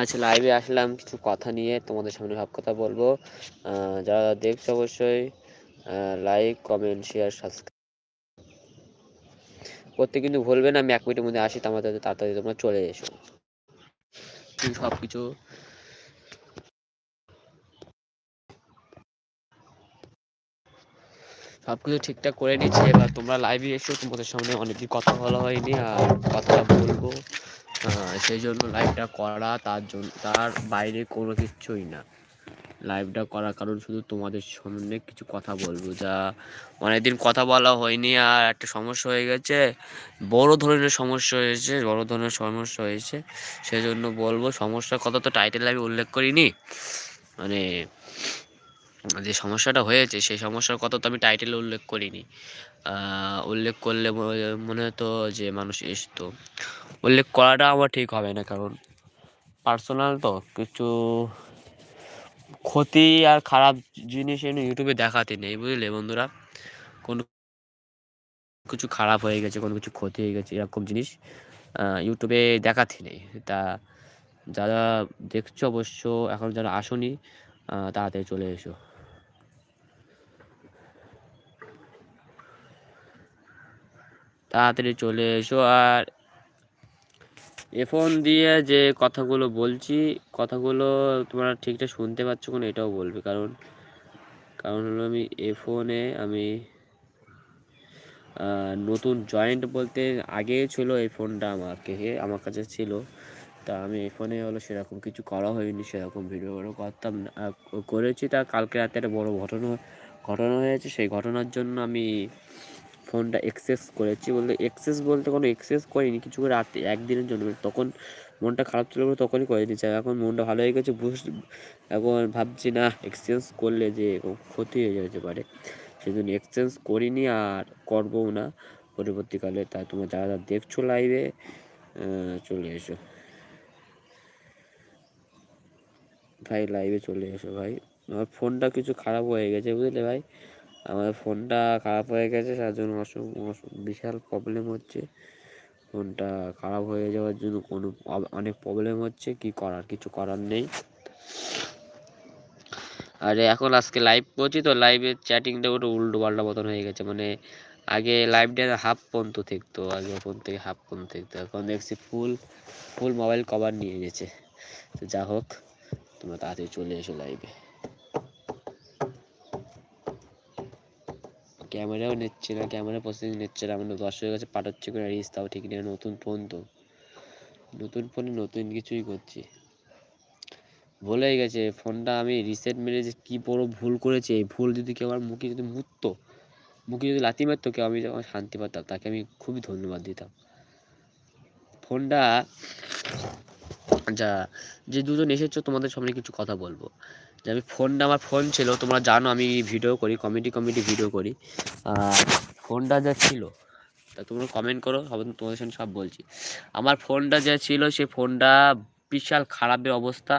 আজ লাইভে আসলাম কিছু কথা নিয়ে, তোমাদের সামনে সব কথা বলব। যারা দেখছ অবশ্যই লাইক কমেন্ট শেয়ার সাবস্ক্রাইব করতে কিন্তু ভুলবে না। আমি এক মিনিটের মধ্যে আসি, তোমাদের তাড়াতাড়ি তোমরা চলে এসো। সব কিছু সব কিছু ঠিকঠাক করে নিচ্ছে। এবার তোমরা লাইভে এসো, তোমাদের সামনে অনেকদিন কথা বলা হয়নি, আর কথাটা বলব। সেই জন্য লাইভটা করা, তার জন্য তার বাইরে কোনো কিছুই না। লাইভটা করার কারণ শুধু তোমাদের সামনে কিছু কথা বলব যা অনেকদিন কথা বলা হয়নি আর একটা সমস্যা হয়ে গেছে। বড় ধরনের সমস্যা হয়েছে, বড় ধরনের সমস্যা হয়েছে। সেই জন্য বলব সমস্যার কথা তো টাইটেল আমি উল্লেখ করিনি। মানে যে সমস্যাটা হয়েছে, সেই সমস্যার কথা তো আমি টাইটেলে উল্লেখ করিনি। উল্লেখ করলে মনে হতো যে মানুষ এসতো। উল্লেখ করাটা আমার ঠিক হবে না, কারণ পার্সোনাল তো কিছু ক্ষতি আর খারাপ জিনিস এনে ইউটিউবে দেখাতে নেই, বুঝলে বন্ধুরা? কোনো কিছু খারাপ হয়ে গেছে, কোনো কিছু ক্ষতি হয়ে গেছে, এরকম জিনিস ইউটিউবে দেখাতে নেই। তা যারা দেখছ অবশ্য, এখন যারা আসনি তাড়াতাড়ি চলে এসো। তাড়াতাড়ি চলে এসো আর এ ফোন দিয়ে যে কথাগুলো বলছি, কথাগুলো তোমরা ঠিকঠাক শুনতে পাচ্ছ কোনো এটাও বলবে। কারণ কারণ হলো আমি এ ফোনে আমি নতুন জয়েন্ট বলতে আগে ছিল এই ফোনটা আমাকে, আমার কাছে ছিল। তা আমি এই ফোনে হলো সেরকম কিছু করা হয়নি, সেরকম ভিডিও করে করতাম না করেছি। তা কালকে রাতে একটা বড় ঘটনা ঘটনা হয়েছে। সেই ঘটনার জন্য আমি ফোনটা এক্সেস করেছি বলতে এক্সেস বলতে কোনো এক্সেস করিনি, কিছু করে রাতে একদিনের জন্য। তখন মনটা খারাপ ছিল বলে তখনই করে দিয়েছি এখন মনটা ভালো হয়ে গেছে, বুঝ এখন ভাবছি না এক্সচেঞ্জ করলে যে ক্ষতি হয়ে যেতে পারে। সেই জন্য এক্সচেঞ্জ করিনি আর করবও না। পরবর্তীকালে তাই তোমরা যারা যারা দেখছ লাইভে চলে এসো। ভাই লাইভে চলে এসো ভাই। আমার ফোনটা কিছু খারাপ হয়ে গেছে, বুঝলে ভাই? আমার ফোনটা খারাপ হয়ে গেছে, তার জন্য বিশাল প্রবলেম হচ্ছে। ফোনটা খারাপ হয়ে যাওয়ার জন্য কোনো অনেক প্রবলেম হচ্ছে, কি করার? কিছু করার নেই। আরে এখন আজকে লাইভ করছি তো লাইভের চ্যাটিংটা ওটা উল্টো পাল্টা মতন হয়ে গেছে। মানে আগে লাইভটা হাফ পর্যন্ত থাকতো, আগে ফোন থেকে হাফ পর্যন্ত থাকতো। এখন দেখছি ফুল ফুল মোবাইল কভার নিয়ে গেছে। তো যা হোক তোমরা তাড়াতাড়ি চলে এসো লাইভে ক্যামেরাও নিচ্ছে না, ক্যামেরা প্রসেসিং নিচ্ছে না। আমাদের দর্শকের কাছে পাঠাচ্ছে করে রিস তাও ঠিক নেই। নতুন ফোন তো। নতুন ফোনে নতুন কিছুই করছি। ভুলেই গেছে। ফোনটা আমি রিসেট মেরে যে কী বড় ভুল করেছে। এই ভুল যদি কেউ আমার মুখে যদি মুততো, মুখে যদি লাথি মারতো, কেউ আমি যখন শান্তি পাতাম, তাকে আমি খুবই ধন্যবাদ দিতাম। ফোনটা যা, যে দুজন এসেছ, তোমাদের সামনে কিছু কথা বলব। যে আমি ফোনটা আমার ফোন ছিল, তোমরা জানো আমি ভিডিও করি কমেডি কমেডি ভিডিও করি। আর ফোনটা যা ছিল, তা তোমরা কমেন্ট করো তোমাদের সঙ্গে সব বলছি। আমার ফোনটা যা ছিল, সে ফোনটা বিশাল খারাপের অবস্থা।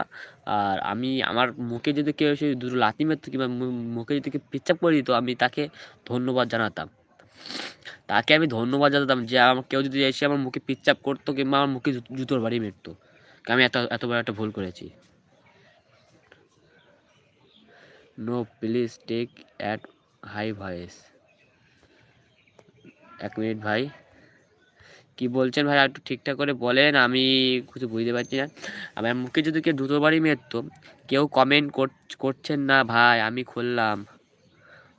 আর আমি, আমার মুখে যদি কেউ এসে দুটো লাথি মারতো কিংবা মুখে যদি কেউ পেচ্ছাপ করে দিত, আমি তাকে ধন্যবাদ জানাতাম। তাকে আমি ধন্যবাদ জানাতাম যে আমার, কেউ যদি এসে আমার মুখে পিচ্চাপ করতো কিংবা আমার মুখে জুতোর বাড়ি মেরতো। আমি এত এত বড় একটা ভুল করেছি। No, please take at high voice. এক মিনিট ভাই। কি বলছেন ভাই? একটু ঠিকঠাক করে বলেন, আমি কিছু বুঝতে পারছি না। আমার মুখে যদি কেউ দ্রুত বাড়ি মেরতো, কেউ কমেন্ট করছেন না ভাই, আমি খুললাম।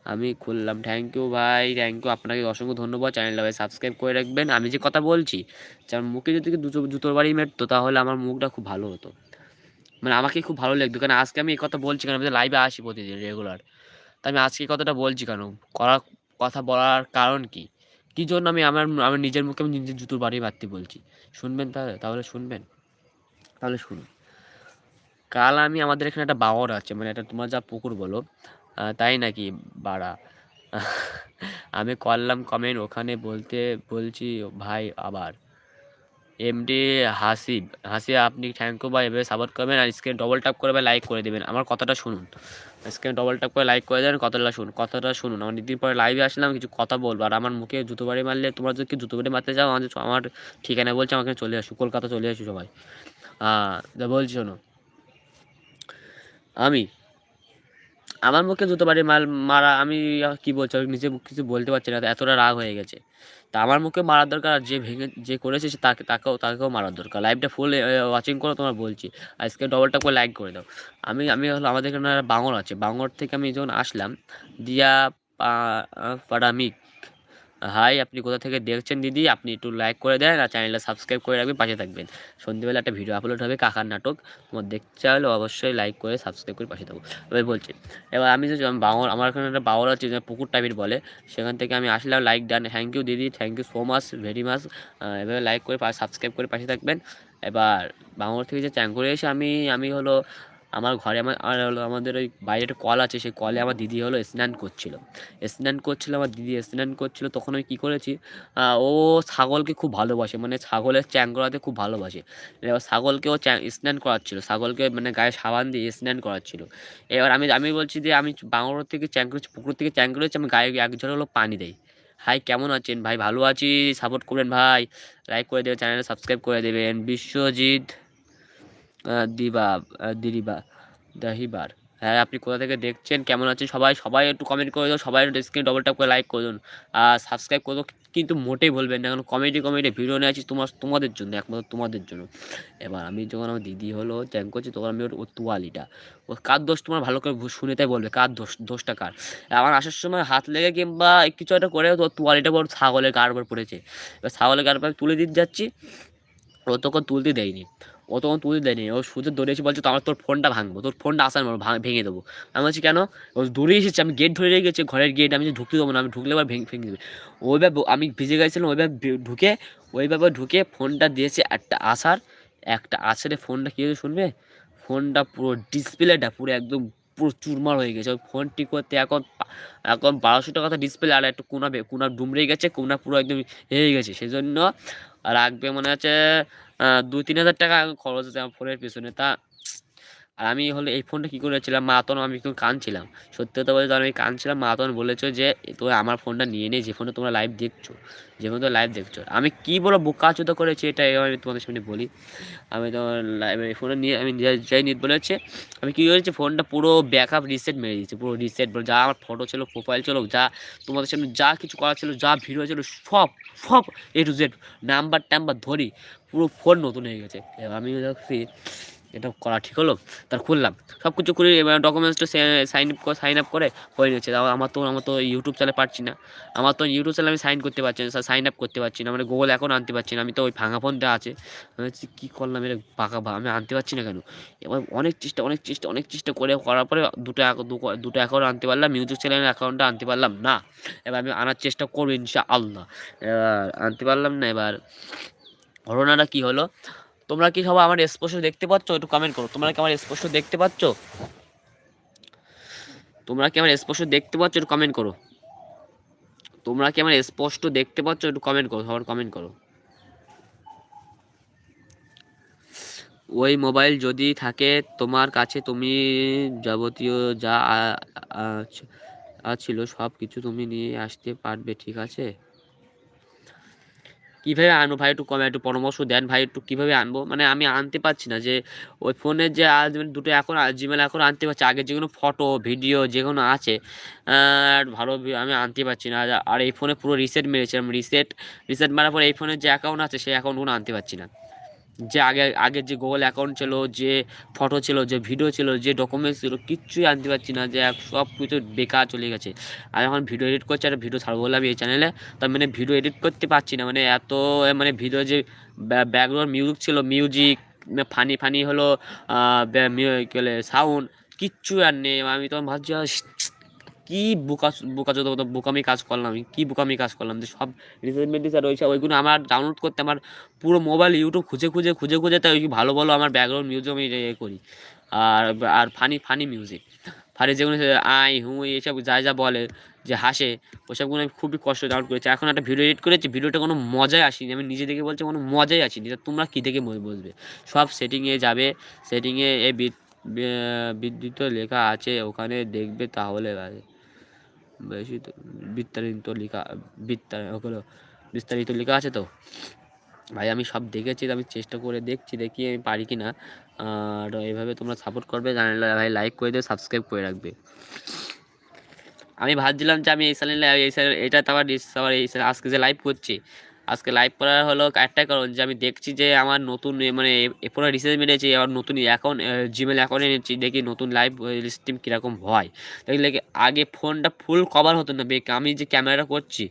আমি খুললাম। থ্যাংক ইউ ভাই থ্যাংক ইউ আপনাকে অসংখ্য ধন্যবাদ। চ্যানেলটা ভাই সাবস্ক্রাইব করে রাখবেন। আমি যে কথা বলছি যে মুখে যদি দুটো জুতোর বাড়ি মেরতো, তাহলে আমার মুখটা খুব ভালো হতো। মানে আমাকে খুব ভালো লাগতো। কারণ আজকে আমি এই কথা বলছি কেন? আমি লাইভে আসি প্রতিদিন রেগুলার তা আমি আজকে কথাটা বলছি কেন? করার কথা বলার কারণ কি? কী জন্য আমি আমার আমার নিজের মুখে আমি নিজের জুতোর বাড়ি মারতে বলছি? শুনবেন তাহলে তাহলে শুনবেন। তাহলে শুনুন। কাল আমি আমাদের এখানে একটা বাওয়ার আছে মানে এটা তোমার যা পুকুর বলো তাই নাকি বাড়া? আমি করলাম কমেন্ট ওখানে বলতে, বলছি, ভাই, আবার। এমডি হাসিব। হাসি আপনি থ্যাংক ইউ বা এভাবে সাপোর্ট করবেন আর স্ক্রিন ডবল ট্যাপ করে বা লাইক করে দেবেন। আমার কথাটা শুনুন। স্ক্রিন ডবল ট্যাপ করে লাইক করে দেবেন কথাটা শুনুন কথাটা শুনুন। আমার দিন পরে লাইভে আসলাম, কিছু কথা বলব। আর আমার মুখে জুতো বাড়ি মারলে, তোমরা যদি জুতো বাড়ি মারতে চাও আমাদের আমার ঠিকানা বলছে, আমাকে চলে আসো, কলকাতা চলে আসো সবাই। বলছি শোনো। আমি আমার মুখে জুতো বাড়ি মাল, মারা, আমি কি বলছি, আমি নিজে কিছু বলতে পারছি না এতটা রাগ হয়ে গেছে। তা আমার মুখে মারার দরকার, আর যে ভেঙে, যে করেছে সে তাকে, তাকেও তাকেও মারার দরকার। লাইভটা ফুল ওয়াচিং করো তোমার বলছি। আজকে ডবলটা করে লাইক করে দাও। আমি আমি হলো, আমাদের এখানে বাঙর আছে। বাঙর থেকে আমি যখন আসলাম, দিয়া পারামিক হাই, আপনি কোথা থেকে দেখছেন দিদি? আপনি একটু লাইক করে দেন আর চ্যানেলটা সাবস্ক্রাইব করে রাখবেন, পাশে থাকবেন। সন্ধ্যেবেলা একটা ভিডিও আপলোড হবে, কাকার নাটক। তোমার দেখতে চাইলে অবশ্যই লাইক করে সাবস্ক্রাইব করে পাশে থাকব এবার বলছি, এবার আমি যে বাঙর আমার এখানে একটা বাউর আছে পুকুর টাইপের বলে, সেখান থেকে আমি আসলাম লাইক ডান থ্যাংক ইউ দিদি thank you so much very much এভাবে লাইক করে সাবস্ক্রাইব করে পাশে থাকবেন। এবার বাঙর থেকে যে চ্যাং করে এসে আমি আমি হলো আমার ঘরে আমার, আর হলো আমাদের ওই বাইরে একটা কল আছে, সেই কলে আমার দিদি হলো স্নান করছিল। স্নান করছিল, আমার দিদি স্নান করছিল, তখন আমি কী করেছি ও ছাগলকে খুব ভালোবাসে মানে ছাগলের চ্যাং করাতে খুব ভালোবাসে। এবার ছাগলকেও চ্যাং, স্নান করাচ্ছিল, ছাগলকে মানে গায়ে সাবান দিয়ে স্নান করাচ্ছিল। এবার আমি আমি বলছি যে, আমি বাংলোর থেকে চ্যাং করেছি পুকুর থেকে চ্যাং করেছি আমি গায়ে একজন হলো পানি দেয় হাই, কেমন আছেন? ভাই, ভালো আছি সাপোর্ট করবেন ভাই। লাইক করে দেবেন চ্যানেলে সাবস্ক্রাইব করে দেবেন। বিশ্বজিৎ দিবা দিরিবা, দাহিবার। হ্যাঁ আপনি কোথা থেকে দেখছেন, কেমন আছেন, সবাই সবাই একটু কমেন্ট করে দাও, সবাই স্ক্রিন ডবল ট্যাপ করে লাইক করে দিন। আর সাবস্ক্রাইব করে কিন্তু মোটেই বলবেন না, কারণ কমেডি কমেডি ভিডিও নিয়ে আছি তোমার, তোমাদের জন্য, একমাত্র তোমাদের জন্য। এবার আমি যখন আমার দিদি হলো চ্যাং করছি, তখন আমি ওর তোয়ালিটা ও কার দোষ তোমার ভালো করে শুনে তাই বলবে, কার দোষ, দোষটা কার? আমার আসার সময় হাত লেগে কিংবা কিছু একটা করে, তো তোয়ালিটা বড় ছাগলের উপর পড়েছে। এবার ছাগলের উপর তুলে দিতে যাচ্ছি, ও তখন তুলতে দেয়নি। ও তখন তুলতে দেয়নি। ও সুযোগ দৌড়ে এসে বলছে, তো আমার তোর ফোনটা ভাঙবো, তোর ফোনটা আসার মারো ভেঙে দেবো। আমি বলছি, কেন? ও দৌড়ে এসেছে, আমি গেট ধরে রেখেছি ঘরের গেট আমি ঢুকতে দেবো না, আমি ঢুকলে এবার ভেঙে ভেঙে দেবে। ওইভাবে আমি ভিজে গেছিলাম ওইভাবে ঢুকে ওইভাবে ঢুকে ফোনটা দিয়েছে একটা আসার, একটা আসারে ফোনটা কী শুনবে? ফোনটা পুরো ডিসপ্লেটা পুরো একদম পুরো চুরমার হয়ে গেছে। ওই ফোনটি করতে এখন এখন বারোশো টাকা ডিসপ্লে, আর একটু কোনা কোনা ডুমড়ে গেছে, কোনা পুরো একদম হয়ে গেছে। সেই জন্য রাখবে মনে হচ্ছে দু তিন হাজার টাকা খরচ হচ্ছে আমার ফোনের পিছনে। তা, আর আমি হলে এই ফোনটা কী করেছিলাম মাতন আমি একটু কাঁদছিলাম। সত্যি কথা বলতে আমি কানছিলাম মাতন বলেছ যে তুমি আমার ফোনটা নিয়ে নেই যে ফোনে তোমরা লাইভ দেখছ। যে ফোন ফোনে লাইভ দেখছ। আমি কী বলো বোকাচোদা করেছি এটা আমি তোমাদের সামনে বলি। আমি তোমার লাইভ এই ফোনটা নিয়ে, আমি যাই নিত বলেছে, আমি কী করেছি? ফোনটা পুরো ব্যাক আপ রিসেট মেরে দিয়েছি, পুরো রিসেট যা আমার ফটো ছিল প্রোফাইল ছিল, যা তোমাদের সামনে যা কিছু করা ছিল, যা ভিডিও ছিল, সব সব এ টু জেড নাম্বার টাম্বার ধরি। পুরো ফোন নতুন হয়ে গেছে। আমি দেখছি এটা করা ঠিক হলো তার খুললাম। সব কিছু করে এবার ডকুমেন্টসটা সাইন আপ সাইন আপ করে হয়ে নিচ্ছে আমার তো আমার তো ইউটিউব চ্যানেল পারছি না। আমার তো ইউটিউব চ্যানেল আমি সাইন করতে পারছি না সাইন আপ করতে পারছি না। মানে গুগল এখন আনতে পারছি না। আমি তো ওই ভাঙা ফোনটা আছে। আমি হচ্ছে কী করলাম এটা পাকা আমি আনতে পারছি না কেন? এবার অনেক চেষ্টা অনেক চেষ্টা অনেক চেষ্টা করে করার পরে দুটো দুটো অ্যাকাউন্ট আনতে পারলাম। মিউজিক চ্যানেলের অ্যাকাউন্টটা আনতে পারলাম না। এবার আমি আনার চেষ্টা করব ইনশা আল্লাহ এবার আনতে পারলাম না, এবার ঘটনাটা কী হলো? তোমরা কি সবাই আমার স্পষ্ট দেখতে পাচ্ছ? একটু কমেন্ট করো। তোমরা কি আমার স্পষ্ট দেখতে পাচ্ছ? তোমরা কি আমার স্পষ্ট দেখতে পাচ্ছ? একটু কমেন্ট করো। তোমরা কি আমার স্পষ্ট দেখতে পাচ্ছ? একটু কমেন্ট করো। সবার কমেন্ট করো। ওই মোবাইল যদি থাকে, তোমার কাছে তুমি যাবতীয় যা ছিল সব কিছু তুমি নিয়ে আসতে পারবে, ঠিক আছে? কীভাবে আনব ভাই? একটু কমে, একটু পরামর্শ দেন ভাই, একটু কীভাবে আনব? মানে আমি আনতে পারছি না যে, ওই ফোনের যে আজ দুটো এখন জিমেল এখন আনতে পারছি, আগে যে কোনো ফটো ভিডিও যে কোনো আছে, আর ভালো আমি আনতে পারছি না। আর এই ফোনে পুরো রিসেট মেরেছিলাম রিসেট রিসেট মারার পর এই ফোনের যে অ্যাকাউন্ট আছে, সেই অ্যাকাউন্টগুলো আনতে পারছি না। যে আগে আগের যে গুগল অ্যাকাউন্ট ছিল, যে ফটো ছিল, যে ভিডিও ছিল, যে ডকুমেন্টস ছিল, কিচ্ছুই আনতে পারছি না, যে সব কিছু বেকার চলে গেছে। আর এখন ভিডিও এডিট করছি আর ভিডিও ছাড়বো বললাম এই চ্যানেলে তার মানে ভিডিও এডিট করতে পারছি না মানে এত মানে ভিডিও যে ব্যাকগ্রাউন্ড মিউজিক ছিল মিউজিক ফানি ফানি হলো সাউন্ড কিচ্ছু আর নেই। আমি তখন ভাবছি কী বোকা বোকা যত বোকামি কাজ করলাম আমি কী বোকামি কাজ করলাম, যে সব রিসেন্টমেন্ট আর রয়েছে, ওইগুলো আমার ডাউনলোড করতে আমার পুরো মোবাইল ইউটিউব খুঁজে খুঁজে খুঁজে খুঁজে তাই ওই ভালো ভালো আমার ব্যাকগ্রাউন্ড মিউজিক আমি ইয়ে করি। আর আর ফানি ফানি মিউজিক ফানি যেগুলো আই, হু এইসব যা যা বলে, যে হাসে ওসবগুলো আমি খুবই কষ্ট ডাউনলোড করেছি। এখন একটা ভিডিও এডিট করেছি ভিডিওটা কোনো মজাই আসেনি, আমি নিজে দেখে বলছি কোনো মজাই আসেনি তোমরা কী দেখে বসবে সব সেটিংয়ে যাবে সেটিংয়ে এ বিদ্যুৎ লেখা আছে, ওখানে দেখবে তাহলে বিস্তারিত লেখা বিস্তারিত লেখা আছে তো? ভাই, আমি সব দেখেছি আমি চেষ্টা করে দেখছি, দেখি আমি পারি কি না আর এভাবে তোমরা সাপোর্ট করবে, জানালে ভাই লাইক করে দেবে সাবস্ক্রাইব করে রাখবে। আমি ভাবছিলাম যে আমি এই সালে এই সালে এটা তো আবার আবার এই আজকে যে লাইভ করছি আজকে লাইভ করার হলো। একটাই কারণ যে, আমি দেখছি যে, আমার নতুন মানে এরপরে রিসেন্ট মেরেছি আবার নতুন অ্যাকাউন্ট জিমেল অ্যাকাউন্ট এনেছি, দেখি নতুন লাইভ স্ট্রিম কীরকম হয়। দেখলে আগে ফোনটা ফুল কভার হতো না আমি যে ক্যামেরাটা করছি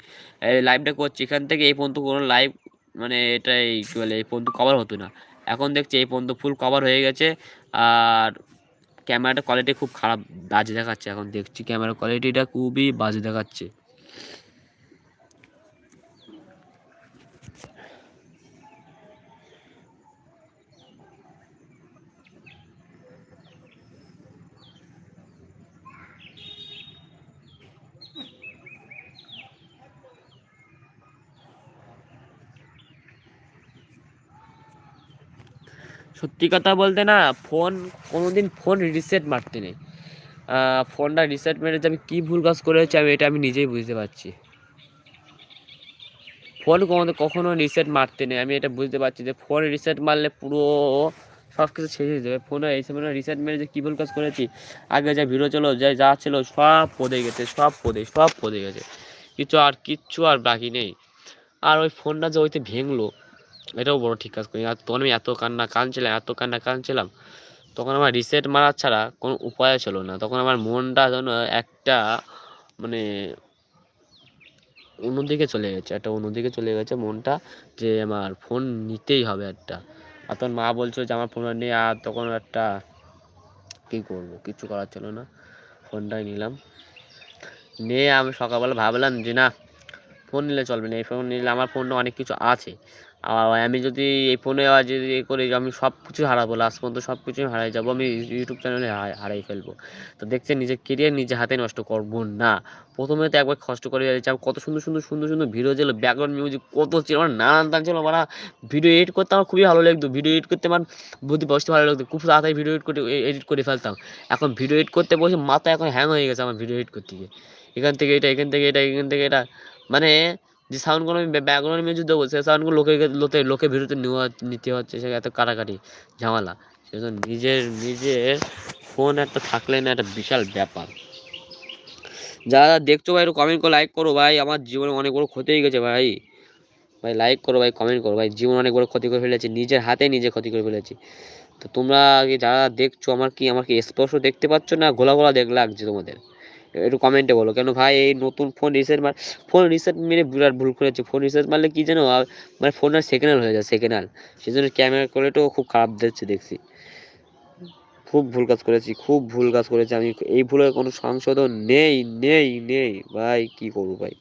লাইভটা করছি, এখান থেকে এই পর্যন্ত কোনো লাইভ মানে এটাই কী বলে, এই পর্যন্ত কভার হতো না। এখন দেখছি এই পর্যন্ত ফুল কভার হয়ে গেছে, আর ক্যামেরাটা কোয়ালিটি খুব খারাপ, বাজে দেখাচ্ছে। এখন দেখছি ক্যামেরা কোয়ালিটিটা খুবই বাজে দেখাচ্ছে। সত্যি কথা বলতে না ফোন কোনো দিন ফোন রিসেট মারতে নেই। ফোনটা রিসেট মেরে যে আমি কী ভুল কাজ করেছি আমি, এটা আমি নিজেই বুঝতে পারছি। ফোন কোনো কখনো রিসেট মারতে নেই। আমি এটা বুঝতে পারছি যে ফোন রিসেট মারলে পুরো সব কিছু শেষ হয়ে যাবে। ফোনে এই সময় রিসেট মেরে যে কী ভুল কাজ করেছি, আগে যা ভিডিও ছিল, যা যা ছিল, সব পদে গেছে, সব পদে সব পদে গেছে। কিছু আর, কিচ্ছু আর বাকি নেই। আর ওই ফোনটা যে ওইতে ভেঙলো এটাও বড় ঠিক কাজ করি। আর তখন আমি এত কান্না কাঁদছিলাম, এত কান্না কাঁদছিলাম, তখন আমার রিসেট মারা ছাড়া কোনো উপায় ছিল না। তখন আমার মনটা যেন একটা মানে অন্যদিকে চলে গেছে, একটা অন্যদিকে চলে গেছে মনটা যে আমার ফোন নিতেই হবে একটা। আর তখন মা বলছিল যে, আমার ফোনটা নিয়ে আর তখন একটা কী করব, কিছু করার ছিল না। ফোনটাই নিলাম। নিয়ে আমি সকালবেলা ভাবলাম যে, না ফোন নিলে চলবে না। এই ফোন নিলে আমার ফোনটা অনেক কিছু আছে। আমি যদি এই ফোনে যদি এ করি, আমি সব কিছু হারাবো লাস্ট পর্যন্ত সব কিছুই হারাই যাব, আমি ইউটিউব চ্যানেলে হারাই ফেলব। তো দেখছেন নিজের কেরিয়ার নিজে হাতে নষ্ট করব না। প্রথমে তো একবার কষ্ট করে যাচ্ছি কত সুন্দর সুন্দর সুন্দর সুন্দর ভিডিও ছিল ব্যাকগ্রাউন্ড মিউজিক কত ছিল, আমার নানান তান ছিল আমার ভিডিও এডিট করতে আমার খুবই ভালো লাগতো। ভিডিও এডিট করতে আমার বুদ্ধি বসতে ভালো লাগতো, খুব তাড়াতাড়ি ভিডিও এডিট করে এডিট করে ফেলতাম। এখন ভিডিও এডিট করতে বসে মাথা এখন হ্যাং হয়ে গেছে আমার ভিডিও এডিট করতে গিয়ে। এখান থেকে এটা, এখান থেকে এটা, এখান থেকে এটা মানে যে সাউন্ডগুলো আমি ব্যাকগ্রাউন্ড মিউজিক দেবো, সেই সাউন্ডগুলো লোকে লোকে লোকে ভিডিওতে নেওয়া, নিতে হচ্ছে, সে এত কাটাকাটি ঝামেলা। সেজন্য নিজের নিজের ফোন একটা থাকলে না একটা বিশাল ব্যাপার। যারা দেখছ ভাই, একটু কমেন্ট করে লাইক করো ভাই, আমার জীবনে অনেক বড় ক্ষতি হয়ে গেছে ভাই। ভাই লাইক করো ভাই কমেন্ট করো ভাই, জীবন অনেক বড় ক্ষতি করে ফেলেছি, নিজের হাতে নিজে ক্ষতি করে ফেলেছি। তো তোমরা যারা দেখছ, আমার কি আমার কি স্পর্শ দেখতে পাচ্ছ না? ঘোলা ঘোলা দেখ লাগছে তোমাদের। একটু কমেন্টে বলো। কেন ভাই, এই নতুন ফোন রিসেট মার ফোন রিসেট মেরে বিরাট ভুল করেছে। ফোন রিসেট মারলে কী যেন মানে ফোনটা সেকেন্ড হয়ে যায় সেকেন্ড হ্যান্ড সেই জন্য ক্যামেরা কোয়ালিটিও খুব খারাপ দিচ্ছে, দেখছি। খুব ভুল কাজ করেছি, খুব ভুল কাজ করেছি আমি। এই ভুলের কোনো সংশোধন নেই নেই নেই। ভাই, কি করব ভাই?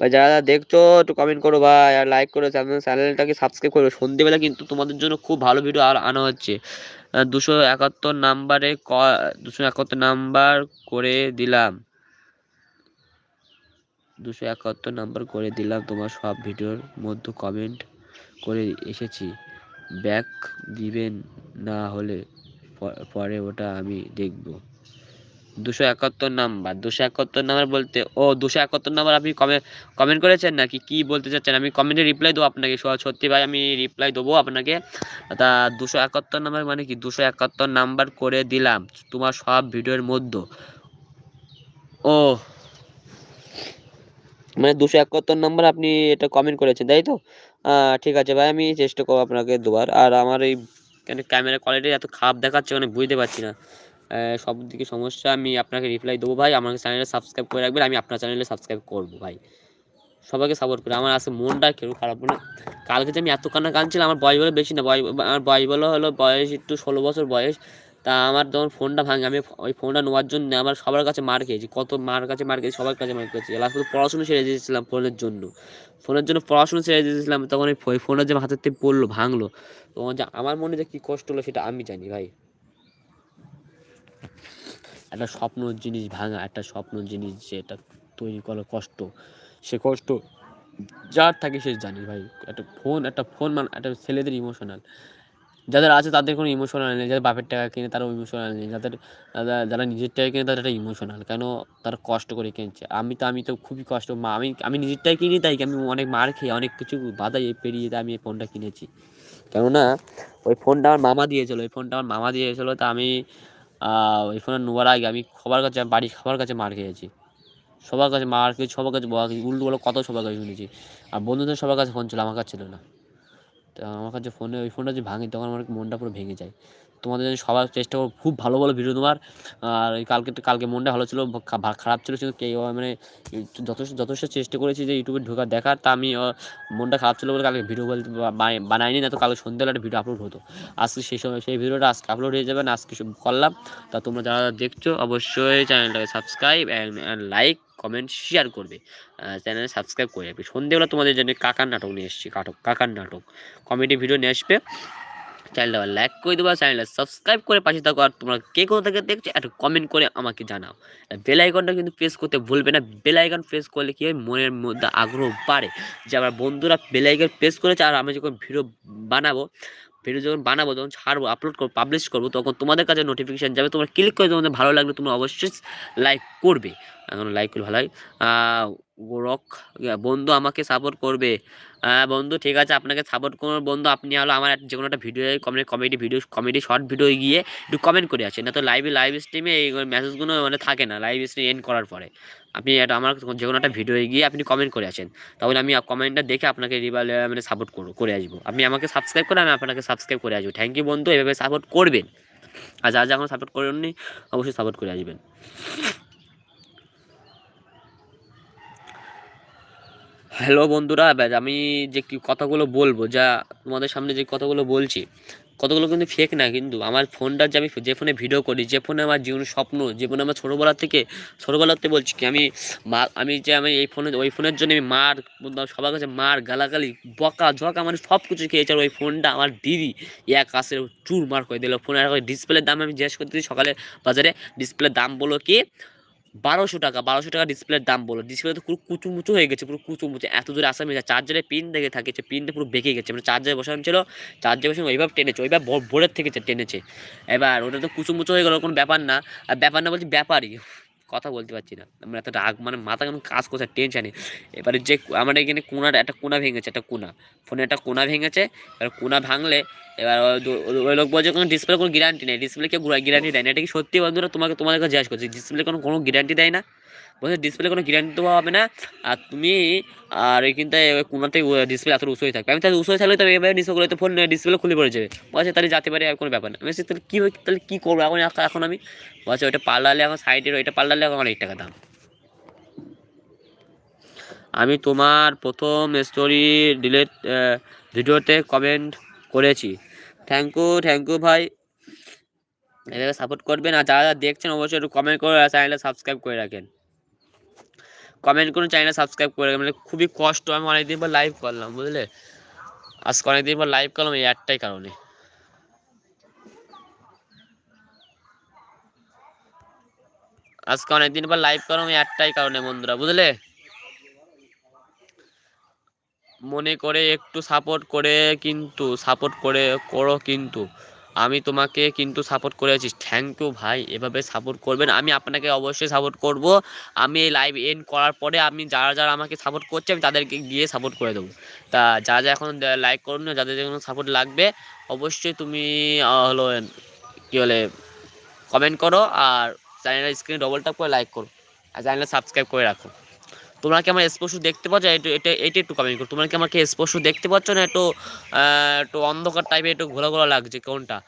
ভাই, যারা যারা দেখছ, একটু কমেন্ট করো ভাই। আর লাইক করো, চ্যানেল, চ্যানেলটাকে সাবস্ক্রাইব করো। সন্ধ্যেবেলা কিন্তু তোমাদের জন্য খুব ভালো ভিডিও আর আনা হচ্ছে। দুশো একাত্তর নাম্বারে ক, দুশো একাত্তর নাম্বার করে দিলাম। দুশো একাত্তর নাম্বার করে দিলাম। তোমার সব ভিডিওর মধ্যে কমেন্ট করে এসেছি। ব্যাক দিবেন না হলে পরে ওটা আমি দেখব। দুশো একাত্তর নাম্বার। দুশো একাত্তর নাম্বার বলতে, ও দুশো একাত্তর নাম্বার আপনি কমে কমেন্ট করেছেন নাকি? কি বলতে চাচ্ছেন? আমি কমেন্টে রিপ্লাই দেবো আপনাকে। সত্যি ভাই, আমি রিপ্লাই দেবো আপনাকে। তা দুশো একাত্তর নাম্বার মানে কি? দুশো একাত্তর নাম্বার করে দিলাম তোমার সব ভিডিওর মধ্যে। ও মানে দুশো একাত্তর নাম্বার আপনি এটা কমেন্ট করেছেন, তাই তো? ঠিক আছে ভাই, আমি চেষ্টা করব আপনাকে দুবার আর আমার এই ক্যামেরা কোয়ালিটি এত খারাপ দেখাচ্ছে মানে বুঝতে পারছি না। সব দিকে সমস্যা, আমি আপনাকে রিপ্লাই দেবো ভাই। আমাকে চ্যানেলে সাবস্ক্রাইব করে রাখবেন, আমি আপনার চ্যানেলে সাবস্ক্রাইব করব ভাই। সবাইকে সাপোর্ট করে, আমার আসলে মনটা কেউ খারাপ না। কালকে যে আমি এত কান্না কাঁদছিলাম আমার বয়স বলে বেশি না, বয়স আমার বয়স বলে হলো বয়স একটু ষোলো বছর বয়স। তা আমার যখন ফোনটা ভাঙে, আমি ওই ফোনটা নেওয়ার জন্য আমার সবার কাছে মার খেয়েছি, কত মার কাছে মার খেয়েছি, সবার কাছে মার খেয়েছি। লাস্ট পড়াশুনো ছেড়ে দিয়েছিলাম ফোনের জন্য। ফোনের জন্য পড়াশুনো ছেড়ে দিয়েছিলাম, তখন ওই ফোনটা যে হাতের থেকে পড়ল, ভাঙলো। তখন যে আমার মনে যে কী কষ্ট হলো সেটা আমি জানি ভাই। একটা স্বপ্ন জিনিস ভাঙা, একটা স্বপ্ন জিনিস যেটা তৈরি করা কষ্ট, সে কষ্ট যার থাকে সে জানি ভাই। একটা ফোন একটা ফোন মানে একটা ছেলেদের ইমোশনাল যাদের আছে তাদের কোনো ইমোশনাল নেই, যাদের বাপের টাকা কিনে তারা ইমোশনাল নেই। যাদের, যারা- নিজের টাকা কিনে তাদের একটা ইমোশনাল কেন তারা কষ্ট করে কিনছে? আমি তো আমি তো খুবই কষ্ট, মা, আমি আমি নিজেরটাই কিনি তাই আমি অনেক মার খেয়ে অনেক কিছু বাধা পেরিয়ে আমি এই ফোনটা কিনেছি। কেননা ওই ফোনটা আমার মামা দিয়েছিলো, ওই ফোনটা আমার মামা দিয়েছিলো, তা আমি ওই ফোনে নেওয়ার আগে আমি সবার কাছে বাড়ি সবার কাছে মার খেয়েছি। সবার কাছে মার খেয়েছি, সবার কাছে বলা খেয়েছি বলো কত সবার কাছে শুনেছি। আর বন্ধুদের সবার কাছে ফোন ছিল, আমার কাছে ছিল না। তো আমার কাছে ফোনে, ওই ফোনটা যে ভাঙে, তখন আমার মনটা পুরো ভেঙে যায়। তোমাদের জন্য সবার চেষ্টা করব খুব ভালো ভালো ভিডিও তোমার আর কালকে কালকে মনটা ভালো ছিল খারাপ ছিল মানে যথেষ্ট যথেষ্ট চেষ্টা করেছি যে ইউটিউবে ঢোকার, দেখার। তা আমি মনটা খারাপ ছিল বলে কালকে ভিডিও বলতে বানাইনি, না তো কালকে সন্ধ্যাবেলা একটা ভিডিও আপলোড হতো। আজকে সেই সময়, সেই ভিডিওটা আজকে আপলোড হয়ে যাবে না, আজকে করলাম। তা তোমরা যারা দেখছ, অবশ্যই চ্যানেলটাকে subscribe and like comment share করবে। চ্যানেলে সাবস্ক্রাইব করে রাখবে। সন্ধ্যেবেলা তোমাদের জন্য কাকার নাটক নিয়ে এসেছি, কাটক, কাকার নাটক। কমেডি ভিডিও নিয়ে আসবে। চ্যানেলটা লাইক করে দেবো চ্যানেলটা সাবস্ক্রাইব করে পাশে থাকো, আর তোমরা কে কোথা থেকে দেখছ একটা কমেন্ট করে আমাকে জানাও। বেল আইকনটা কিন্তু প্রেস করতে ভুলবে না বেল আইকন প্রেস করলে কি হয়, মনের মধ্যে আগ্রহ বাড়ে। যে আমার বন্ধুরা বেল আইকন প্রেস করেছে, আর আমি যখন ভিডিও বানাবো ভিডিও যখন বানাবো, যখন ছাড়বো আপলোড করব পাবলিশ করব, তখন তোমাদের কাছে নোটিফিকেশান যাবে, তোমরা ক্লিক করে তোমাদের ভালো লাগলে তোমরা অবশ্যই লাইক করবে। এখন লাইক করলে ভালো হয় রক বন্ধু আমাকে সাপোর্ট করবে। বন্ধু ঠিক আছে, আপনাকে সাপোর্ট করুন বন্ধু, আপনি হলো আমার যে কোনো একটা video comedy video comedy short video গিয়ে একটু কমেন্ট করে আসেন। না তো লাইভে লাইভ স্ট্রিমে এই মেসেজগুলো মানে থাকে না লাইভ স্ট্রিম এন্ড করার পরে। আপনি এটা আমার যে কোনো একটা ভিডিও গিয়ে আপনি কমেন্ট করে আসেন। তাহলে আমি কমেন্টটা দেখে আপনাকে রিভাল মানে সাপোর্ট করব, করে আসব। আপনি আমাকে সাবস্ক্রাইব করে আমি আপনাকে সাবস্ক্রাইব করে আসব। থ্যাংক ইউ বন্ধু, এভাবে সাপোর্ট করবেন। আর যারা যখন সাপোর্ট করেননি, অবশ্যই সাপোর্ট করে আসবেন। হ্যালো বন্ধুরা আমি যে কি কথাগুলো বলব, যা তোমাদের সামনে যে কথাগুলো বলছি কতগুলো কিন্তু ফেক না কিন্তু। আমার ফোনটা যে আমি যে ফোনে ভিডিও করি, যে ফোনে আমার জীবন স্বপ্ন, যে ফোনে আমার ছোটোবেলা থেকে ছোটোবেলাতে বলছি কি, আমি মা, আমি যে আমি এই ফোনে ওই ফোনের জন্য আমি মার সবার কাছে মার, গালাগালি, বকা, ঝকা মানে সব কিছু খেয়েছে আর ওই ফোনটা আমার দিদি, এক আসে চুর মার করে দিল। ফোনের ডিসপ্লের দাম আমি জিজ্ঞেস করতেছি সকালে বাজারে ডিসপ্লের দাম বলো কি বারোশো টাকা বারোশো টাকা ডিসপ্লের দাম বলো। ডিসপ্লে তো পুরো কুচুমুচু হয়ে গেছে, পুরো কুচুমুচু, এত দূরে আসামি মেয়ে চার্জারে পিন দেখে থাকে পিনটা পুরো বেঁকে গেছে। মানে চার্জারে বসানো ছিল চার্জারে বসানো ওইভাবে টেনেছে ওইভাবে বোর্ডের থেকে টেনেছে। এবার ওটা তো কুচুমুচু হয়ে গেলো, কোনো ব্যাপার না। আর ব্যাপার না বলছি ব্যাপারই। কথা বলতে পারছি না। আমার এত রাগ মানে মাথা কেমন কাজ করছে টেনশানে এবারে যে আমার এখানে কোনার একটা কোনা ভেঙেছে, একটা কোনা। ফোনে একটা কোনা ভেঙেছে, এবার কোনা ভাঙলে এবার ওই লোক বলছে কোনো ডিসপ্লে কোনো গ্যারান্টি নেই। ডিসপ্লে কেউ গ্যারান্টি দেয় না। এটা কি সত্যি বন্ধুরা? তোমাকে, তোমাদের কাছে জিজ্ঞাসা করছি। ডিসপ্লে কোনো কোনো গ্যারান্টি দেয় না? বলছে ডিসপ্লে কোনো গ্যারান্টি দেওয়া হবে না। আর তুমি, আর কোনোতে ডিসপ্লে এত উঁচুই থাকবে। আমি তাহলে উঁচুই থাকলে তো এবার নিচু করলে তো ফোন ডিসপ্লে খুলে পড়ে যাবে। বলছে তাহলে যেতে পারে, আর কোনো ব্যাপার না। আমি তাহলে কী তাহলে কী করব? এখন এখন আমি? বলছে, ওইটা পাল্লালে এখন সাইডের ওইটা পাল্লালে এখন অনেক টাকা দাম। আমি তোমার প্রথম স্টোরি ডিলেট ভিডিওতে কমেন্ট করেছি। থ্যাংক ইউ থ্যাংক ইউ ভাই। এভাবে সাপোর্ট করবেন। আর যারা দেখছেন, অবশ্যই একটু কমেন্ট করে চ্যানেলটা সাবস্ক্রাইব করে রাখেন। কমেন্ট করুন চ্যানেলটা সাবস্ক্রাইব করে মানে খুবই কষ্ট, আমি অনেকদিন পর লাইভ করলাম, বুঝলে? আজকে অনেকদিন পর লাইভ করলাম, এই একটাই কারণে। আজকে অনেকদিন পর লাইভ করলাম, এই একটাই কারণে বন্ধুরা, বুঝলে? মনে করে একটু সাপোর্ট করে কিন্তু সাপোর্ট করে করো কিন্তু। আমি তোমাকে কিন্তু সাপোর্ট করে আছি। থ্যাংক ইউ ভাই, এভাবে সাপোর্ট করবেন। আমি আপনাকে অবশ্যই সাপোর্ট করব। আমি এই লাইভ এন্ড করার পরে আমি যারা যারা আমাকে সাপোর্ট করছে, আমি তাদেরকে গিয়ে সাপোর্ট করে দেবো। তা যারা যারা এখন লাইক করুন না, যাদের যখন সাপোর্ট লাগবে, অবশ্যই তুমি হলো, কী বলে কমেন্ট করো আর চ্যানেলের স্ক্রিনে ডবল ট্যাপ করে লাইক করো। আর চ্যানেলটা সাবস্ক্রাইব করে রাখো। তোমরা কি আমার স্পষ্ট দেখতে পাচ্ছ? এটা এটা এটা একটু কমেন্ট করো। তোমরা কি আমাকে স্পষ্ট দেখতে পাচ্ছ না একটু একটু অন্ধকার টাইপের একটু ঘোলা ঘোলা লাগছে? কোনটা?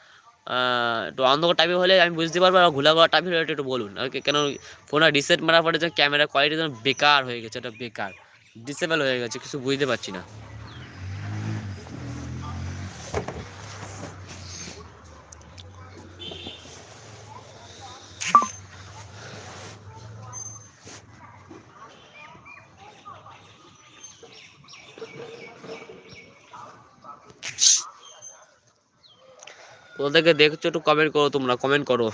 একটু অন্ধকার টাইপের হলে আমি বুঝতে পারব আর ঘোলা ঘোলা টাইপের হলে একটু বলুন। আর কেন ফোনটা রিসেট মারার পরে যে ক্যামেরা কোয়ালিটি যেন বেকার হয়ে গেছে, এটা বেকার। ডিসেবল হয়ে গেছে, কিছু বুঝতে পারছি না। থেকে দেখছ একটু কমেন্ট করো তোমরা কমেন্ট করো।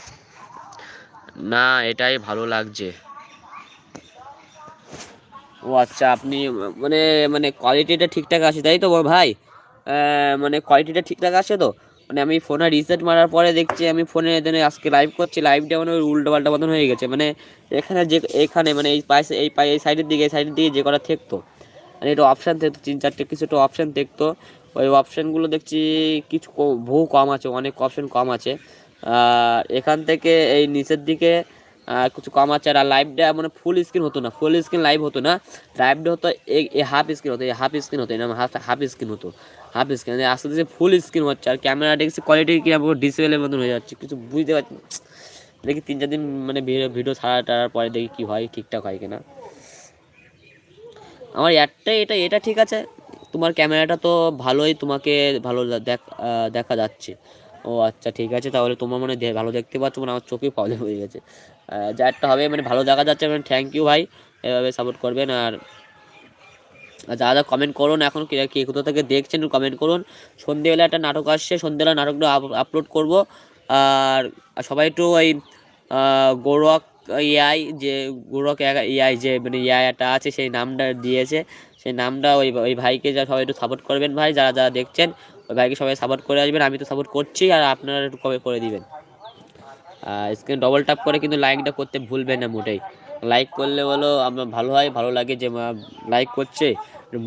না, এটাই ভালো লাগছে। ও আচ্ছা আপনি মানে মানে কোয়ালিটিটা ঠিকঠাক আছে, তাই তো ভাই? মানে কোয়ালিটিটা ঠিকঠাক আছে তো? মানে আমি ফোনে রিসেট মারার পরে দেখছি, আমি ফোনে আজকে লাইভ করছি লাইভটা মানে উল্টো পাল্টা মতন হয়ে গেছে। মানে এখানে যে, এখানে মানে এই পাশে, এই পায়ে এই সাইডের দিকে, এই সাইডের দিকে যে কটা থাকতো। মানে একটু অপশান থাকতো, তিন চারটে, কিছু একটু অপশান থাকতো। ওই অপশানগুলো দেখছি কিছু বহু কম আছে, অনেক অপশান কম আছে। আর এখান থেকে এই নিচের দিকে কিছু কম আছে। আর লাইভটা মানে ফুল স্ক্রিন হতো না ফুল স্ক্রিন লাইভ হতো না। লাইভটা হতো এই হাফ স্ক্রিন হতো হাফ স্ক্রিন হতো না হাফ হাফ স্ক্রিন হতো। হাফ স্ক্রিন আস্তে আস্তে ফুল স্ক্রিন হচ্ছে। আর ক্যামেরা দেখছি কোয়ালিটি কি আমার ডিসপ্লের মতন হয়ে যাচ্ছে। কিছু বুঝতে পারছি দেখি তিন চার দিন মানে ভিডিও ভিডিও ছাড়া টাড়ার পরে দেখি কী হয়, ঠিকঠাক হয় কিনা। আমার একটাই, এটা এটা ঠিক আছে। তোমার ক্যামেরাটা তো ভালোই তোমাকে ভালো দেখ যাচ্ছে। ও আচ্ছা ঠিক আছে, তাহলে তোমার মানে ভালো দেখতে পাচ্ছ মানে আমার চোখে প্রবলেম হয়ে গেছে। যা একটা হবে মানে ভালো দেখা যাচ্ছে মানে থ্যাংক ইউ ভাই, এভাবে সাপোর্ট করবেন আর যা যা কমেন্ট করুন এখন কে কোথা থেকে দেখছেন কমেন্ট করুন। সন্ধেবেলা একটা নাটক আসছে, সন্ধেবেলা নাটকটা আপলোড করব। আর আর সবাই একটু ওই গৌরক এআই যে গৌরক এআই যে মানে এআইটা আছে, সেই নামটা দিয়েছে। সেই নামটা ওই ওই ভাইকে যা সবাই একটু সাপোর্ট করবেন ভাই, যারা যারা দেখছেন, ওই ভাইকে সবাই সাপোর্ট করে আসবেন। আমি তো সাপোর্ট করছি আর আপনারা একটু কবে করে দিবেন। স্ক্রিন ডবল ট্যাপ করে কিন্তু লাইকটা করতে ভুলবেন না মোটেই। লাইক করলে বলো, আমার ভালো হয়, ভালো লাগে যে লাইক করছে।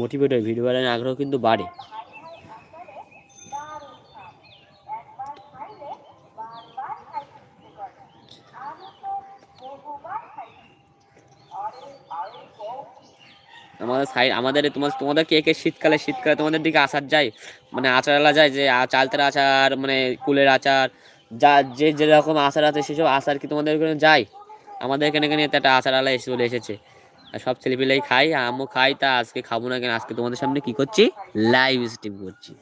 মোটিভেট হয় ভিডিও বানানোর আগ্রহ কিন্তু বাড়ে। আমাদের সাইড আমাদের তোমার তোমাদের কে কে শীতকালে শীতকালে তোমাদের দিকে আচার যায়? মানে আচারালা যায় যে চালতার আচার মানে কুলের আচার, যা, যে যেরকম আচার আছে সেসব আচার কি তোমাদের ওখানে যায়? আমাদের এখানে এখানে একটা আচারালা এসে চলে এসেছে। আর সব ছেলেপিলেই খাই আমিও খাই, তা আজকে খাব না কেন? আজকে তোমাদের সামনে কি করছি? লাইভ স্ট্রিম করছি।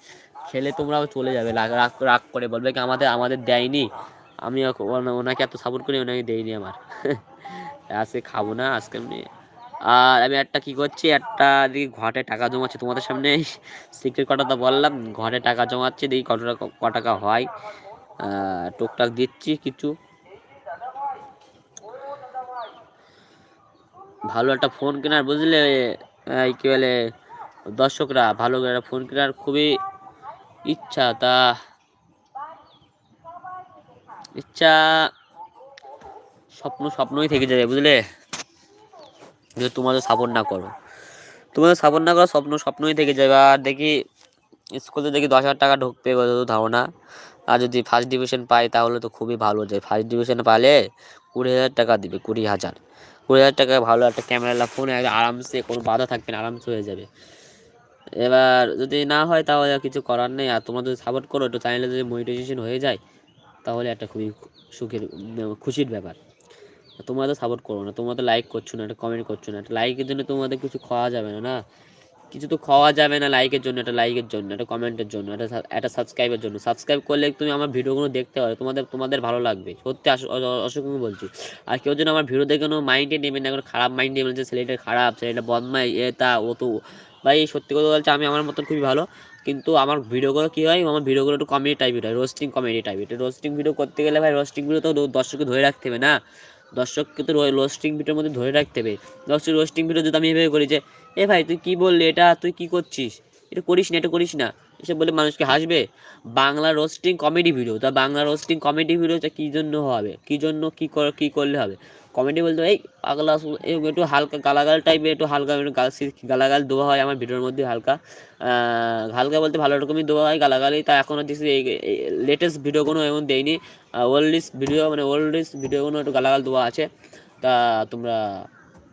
খেলে তোমরাও চলে যাবে, রাগ রাগ করে বলবে কি আমাদের আমাদের দেয়নি। আমি ওনাকে এত সাপোর্ট করি, ওনাকে দেয়নি আমার। আজকে খাব না, আজকে এমনি আর আমি একটা কি করছি, একটা দেখি ঘটে টাকা জমাচ্ছি তোমাদের সামনে। সিক্রেট তো বললাম ঘরে টাকা জমাচ্ছি, দেখি কত টাকা, ক টাকা হয়। টুকটাক দিচ্ছি কিছু। ভালো একটা ফোন কেনার, বুঝলে? কি বলে, দর্শকরা ভালো একটা ফোন কেনার খুবই ইচ্ছা। তা, ইচ্ছা স্বপ্ন, স্বপ্নই থেকে যাবে বুঝলে? যদি তোমাদের সাপোর্ট না করো। তোমাদের সাপোর্ট না করো স্বপ্ন, স্বপ্নই থেকে যাবে আর দেখি স্কুলে দেখি দশ হাজার টাকা ঢুকবে কত ধারণা। আর যদি ফার্স্ট ডিভিশন পাই তাহলে তো খুবই ভালো যায় ফার্স্ট ডিভিশন পালে কুড়ি হাজার টাকা দিবে, কুড়ি হাজার। কুড়ি হাজার টাকায় ভালো, একটা ক্যামেরা ফোন আরামসে কোনো বাধা থাকবে না, আরামসে হয়ে যাবে। এবার যদি না হয় তাহলে কিছু করার নেই। আর তোমরা যদি সাপোর্ট করো, একটু চ্যানেলে যদি মনিটাইজেশন হয়ে যায়, তাহলে একটা খুবই সুখের খুশির ব্যাপার। তোমরা তো সাপোর্ট করো না তোমরা তো লাইক করছ না, একটা কমেন্ট করছ না, একটা লাইকের জন্য তোমাদের কিছু খাওয়া যাবে না না? কিছু তো খাওয়া যাবে না লাইকের জন্য, একটা লাইকের জন্য, একটা কমেন্টের জন্য, একটা একটা সাবস্ক্রাইবের জন্য। সাবস্ক্রাইব করলে তুমি আমার ভিডিওগুলো দেখতে পারো, তোমাদের তোমাদের ভালো লাগবে। সত্যি আস- অ- অ- অসংখ্য বলছি। আর কেউ যেন আমার ভিডিও দেখে কোনো মাইন্ডে নেবে না, কোনো খারাপ মাইন্ডে নেবেন যে ছেলেটা খারাপ, ছেলেটা বদমাই এ, তা, ও, তো, ভাই, সত্যি কথা বলছে আমি আমার মতন খুবই ভালো। কিন্তু আমার ভিডিওগুলো কী হয়, আমার ভিডিওগুলো একটু কমেডি টাইপের হয় রোস্টিং কমেডি টাইপের রোস্টিং ভিডিও করতে গেলে ভাই রোস্টিং ভিডিও তো দর্শককে ধরে রাখতে হবে না। দর্শককে তো রোস্টিং ভিডিওর মধ্যে ধরে রাখতে হবে। দর্শক রোস্টিং ভিডিও যদি আমি এভাবে করি যে, এ ভাই, তুই কি বললি? এটা তুই কি করছিস? এটা করিস না, এটা করিস না। এসব বলে মানুষকে হাসবে। বাংলা রোস্টিং কমেডি ভিডিও তা বাংলা রোস্টিং কমেডি ভিডিওটা কী জন্য হবে? কী জন্য কী কর কী করলে হবে? কমেডি বলতে এই পাগলা একটু হালকা গালাগাল টাইপের একটু হালকা একটু গাল গালাগাল দোয়া হয় আমার ভিডিওর মধ্যে হালকা। হালকা বলতে ভালো রকমই দোয়া হয় গালাগালি তা এখনও দেখছি এই লেটেস্ট ভিডিও কোনো এমন দেয়নি। ওল্ডিস ভিডিও মানে ওল্ডিস কোনো একটু গালাগাল দোয়া আছে। তা তোমরা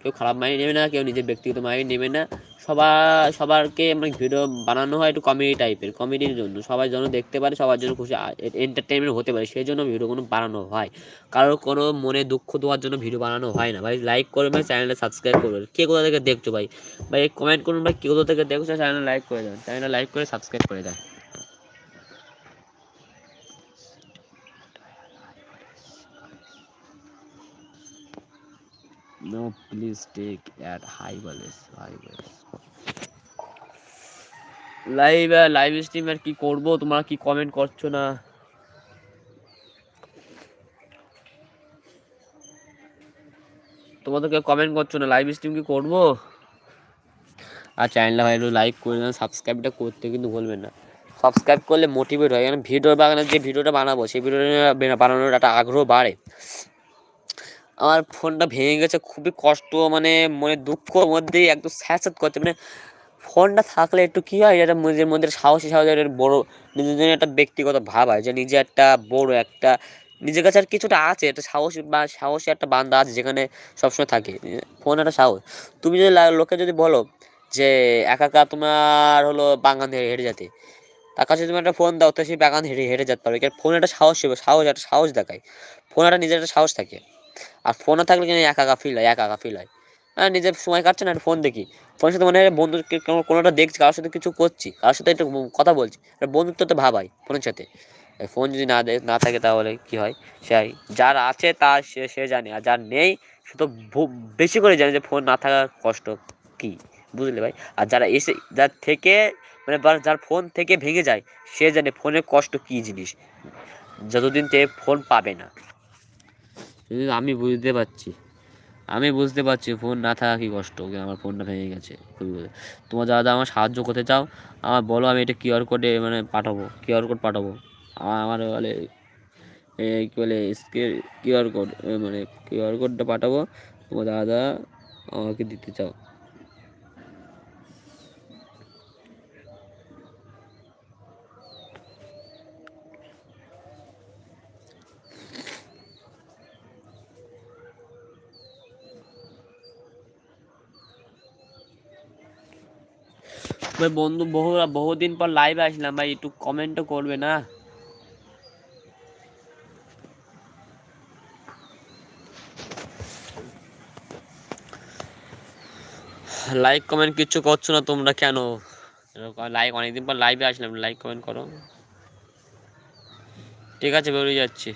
কেউ খারাপ মাইন্ড নেবে না, কেউ নিজের ব্যক্তিগত মাইন্ড নেবে না। সবার সবারকে মানে ভিডিও বানানো হয় একটু কমেডি টাইপের কমেডির জন্য। সবাই যেন দেখতে পারে সবার জন্য খুশি এন্টারটেনমেন্ট হতে পারে। সেই জন্য ভিডিওগুলো বানানো হয়। কারোর কোনো মনে দুঃখ দেওয়ার জন্য ভিডিও বানানো হয় না। ভাই লাইক করবে চ্যানেলটা সাবস্ক্রাইব করবে কে কোথা থেকে দেখছ ভাই? ভাই কমেন্ট করুন ভাই কে কোথা থেকে দেখছ চ্যানেল লাইক করে দেন। চ্যানেলটা লাইক করে সাবস্ক্রাইব করে দেন। No, please take at high voice, high voice. Live live stream আর কি করব? তোমরা কি কমেন্ট করছ না? তোমাদের কেউ কমেন্ট করছ না। লাইভ স্ট্রিম কি করব? আর চ্যানেলটা ভাই লাইক করে দেন সাবস্ক্রাইবটা করতে কিন্তু ভুলবেন না। সাবস্ক্রাইব করলে মোটিভেট হয়। কারণ ভিডিও বানানোর যে ভিডিওটা বানাবো, সেই ভিডিওটা বানানোর একটা আগ্রহ বাড়ে। আমার ফোনটা ভেঙে গেছে। খুবই কষ্ট মানে মনে দুঃখর মধ্যেই একদম স্যাঁত করছে। মানে ফোনটা থাকলে একটু কী হয় এটা নিজের মধ্যে সাহসী সাহস একটা বড়ো, নিজের জন্য একটা ব্যক্তিগত ভাব হয়, যে নিজে একটা বড় একটা, নিজের কাছে আর কিছুটা আছে, একটা সাহসী বা সাহসী একটা বান্দা আছে যেখানে সবসময় থাকে। ফোন একটা সাহস। তুমি যদি লোকে যদি বলো যে একা একা তোমার হলো বাগান হেঁটে যেতে, তার কাছে তুমি একটা ফোন দাও, তো সেই বাগান হেঁটে হেঁটে যেতে পারবে। কারণ ফোন একটা সাহস সাহস একটা সাহস দেখায়। ফোন একটা নিজের একটা সাহস থাকে। আর ফোনে থাকলে কিন্তু একা একা ফিল হয়, একা একা ফিল হ্যাঁ? নিজের সময় কাটছে না ফোন দেখি। ফোনের সাথে মানে বন্ধু কোনোটা দেখছি, কারোর সাথে কিছু করছি, কারোর সাথে একটু কথা বলছি। একটা বন্ধুত্ব তো ভাবাই ফোনের সাথে। ফোন যদি না দেয়, না থাকে তাহলে কী হয়? সেই যার আছে তার সে সে জানে, আর যার নেই সে তো বেশি করে জানে যে ফোন না থাকার কষ্ট কী? বুঝলে ভাই? আর যারা এসে, যার থেকে মানে যার ফোন থেকে ভেঙে যায়, সে জানে ফোনের কষ্ট কী জিনিস। যতদিন তে ফোন পাবে না। আমি বুঝতে পারছি। আমি বুঝতে পারছি ফোন না থাকা কি কষ্ট আমার ফোনটা ভেঙে গেছে, খুবই তোমার দাদা আমার সাহায্য করতে চাও, আমার বলো আমি এটা কিউআর কোডে মানে পাঠাবো কিউআর কোড পাঠাবো। আমার বলে কী বলে কিউআর কোড মানে কিউআর কোডটা পাঠাবো, তোমার দাদা আমাকে দিতে চাও। বন্ধু, বহু, বহুদিন পর লাইভে আসলাম ভাই, একটু কমেন্টও করবে না? লাইক কমেন্ট কিচ্ছু করছ না তোমরা কেন? লাইক অনেকদিন পর লাইভে আসলাম লাইক কমেন্ট করো। ঠিক আছে, বেরিয়ে যাচ্ছি।